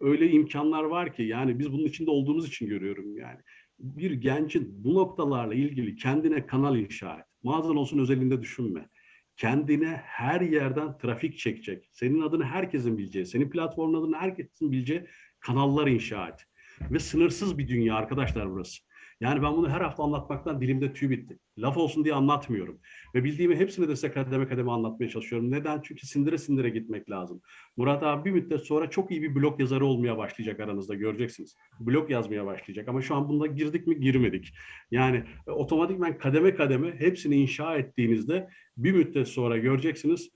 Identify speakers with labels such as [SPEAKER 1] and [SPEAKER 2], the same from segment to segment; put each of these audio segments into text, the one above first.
[SPEAKER 1] öyle imkanlar var ki yani biz bunun içinde olduğumuz için görüyorum yani. Bir gencin bu noktalarla ilgili kendine kanal inşa et. Mağazan olsun özelinde düşünme. Kendine her yerden trafik çekecek. Senin adını herkesin bileceği, senin platformun adını herkesin bileceği kanallar inşa et. Ve sınırsız bir dünya arkadaşlar burası. Yani ben bunu her hafta anlatmaktan dilimde tüy bitti. Laf olsun diye anlatmıyorum. Ve bildiğimi hepsini de size kademe kademe anlatmaya çalışıyorum. Neden? Çünkü sindire sindire gitmek lazım. Murat abi bir müddet sonra çok iyi bir blog yazarı olmaya başlayacak aranızda göreceksiniz. Blog yazmaya başlayacak ama şu an bunda girdik mi girmedik. Yani e, otomatikman kademe kademe hepsini inşa ettiğinizde bir müddet sonra göreceksiniz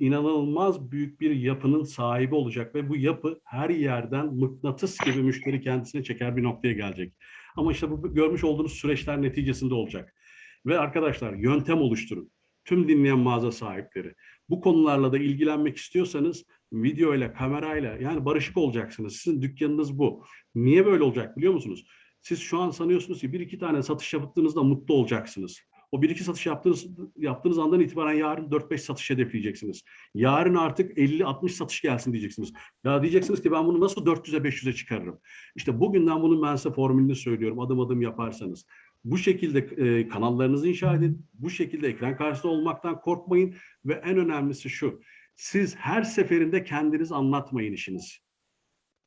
[SPEAKER 1] inanılmaz büyük bir yapının sahibi olacak ve bu yapı her yerden mıknatıs gibi müşteri kendisine çeker bir noktaya gelecek. Ama işte bu görmüş olduğunuz süreçler neticesinde olacak. Ve arkadaşlar yöntem oluşturun. Tüm dinleyen mağaza sahipleri. Bu konularla da ilgilenmek istiyorsanız video ile, kamerayla yani barışık olacaksınız. Sizin dükkanınız bu. Niye böyle olacak biliyor musunuz? Siz şu an sanıyorsunuz ki bir iki tane satış yaptığınızda mutlu olacaksınız. O bir iki satış yaptığınız, yaptığınız andan itibaren yarın 4-5 satış hedefleyeceksiniz. Yarın artık 50-60 satış gelsin diyeceksiniz. Ya diyeceksiniz ki ben bunu nasıl 400'e 500'e çıkarırım? İşte bugünden bunun ben size formülünü söylüyorum. Adım adım yaparsanız. Bu şekilde e, kanallarınızı inşa edin. Bu şekilde ekran karşısında olmaktan korkmayın. Ve en önemlisi şu. Siz her seferinde kendiniz anlatmayın işinizi.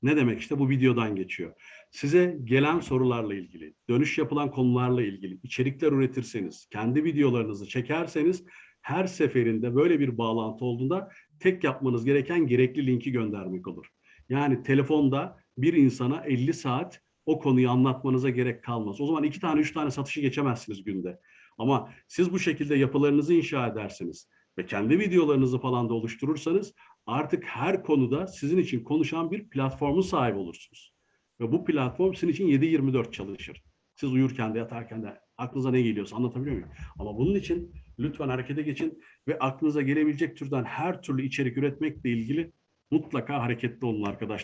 [SPEAKER 1] Ne demek işte bu videodan geçiyor. Size gelen sorularla ilgili, dönüş yapılan konularla ilgili içerikler üretirseniz, kendi videolarınızı çekerseniz her seferinde böyle bir bağlantı olduğunda tek yapmanız gereken gerekli linki göndermek olur. Yani telefonda bir insana 50 saat o konuyu anlatmanıza gerek kalmaz. O zaman iki tane, üç tane satışı geçemezsiniz günde. Ama siz bu şekilde yapılarınızı inşa edersiniz ve kendi videolarınızı falan da oluşturursanız artık her konuda sizin için konuşan bir platformun sahibi olursunuz. Ve bu platform sizin için 7-24 çalışır. Siz uyurken de yatarken de aklınıza ne geliyorsa anlatabiliyor muyum? Ama bunun için lütfen harekete geçin ve aklınıza gelebilecek türden her türlü içerik üretmekle ilgili mutlaka hareketli olun arkadaşlar.